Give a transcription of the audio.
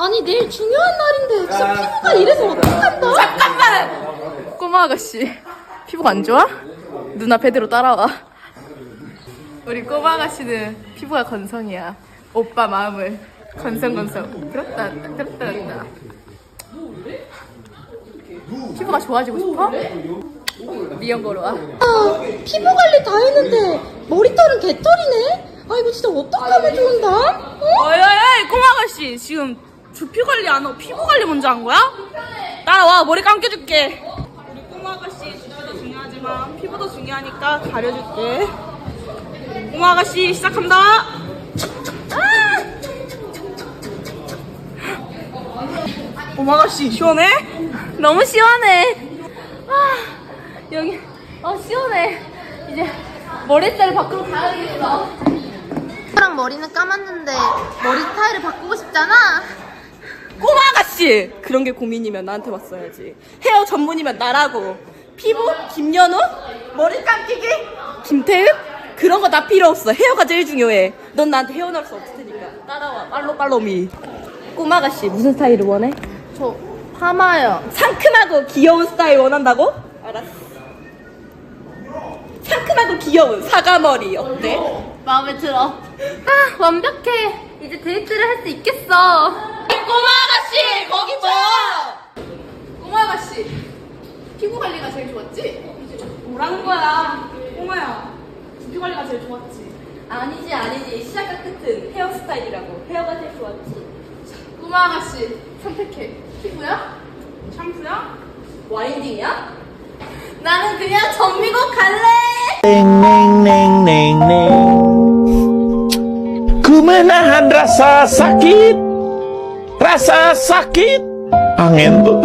아니 내일 중요한 날인데 진짜 피부가 이래서 어떡한다 잠깐만! 꼬마 아가씨. 피부가 안 좋아? 누나 베드로 따라와. 우리 꼬마 아가씨는 피부가 건성이야. 오빠 마음을 건성건성. 놨다, 들었다 놨다. 피부가 좋아지고 싶어? 미연 걸어 와. 아, 피부 관리 다 했는데 머리털은 개털이네 아 이거 진짜 어떡하면 좋은다 어? 어이, 어이, 꼬마 아가씨. 지금 두피 관리 안 하고 피부 관리 먼저 한 거야? 따라와, 머리 감겨줄게. 우리 꼬마 아가씨 두피도 중요하지만 피부도 중요하니까 가려줄게. 꼬마 아가씨 시작합니다. 꼬마 아가씨 시원해? 너무 시원해. 아, 여기, 어, 시원해. 이제 머리살을 밖으로 가야겠어. 랑 머리는 감았는데 머리 스타일을 바꾸고 싶잖아 꼬마 아가씨! 그런 게 고민이면 나한테 왔어야지. 헤어 전문이면 나라고. 피부? 김연우? 머리 감기기? 김태은? 그런 거 다 필요 없어. 헤어가 제일 중요해. 넌 나한테 헤어날 수 없을 테니까. 따라와. 빨로 빨로미. 꼬마 아가씨 무슨 스타일을 원해? 저, 파마요. 상큼하고 귀여운 스타일 원한다고? 알았어. 상큼하고 귀여운 사과머리 어때? 마음에 들어. 아, 완벽해. 이제 데이트를 할 수 있겠어. 꼬마 아가씨 거기 봐! 꼬마 아가씨, 피부 관리가 제일 좋았지? 뭐라는 거야? 꼬마야. 두피 관리가 제일 좋았지. 아니지 아니지 시작과 끝은 헤어스타일이라고 헤어가 제일 좋았지 꼬마 아가씨, 선택해. 피부야? 샴푸야? 와인딩이야? 나는 그냥 전미국 갈래! Ku menahan rasa sakit Rasa sakit Angin tuh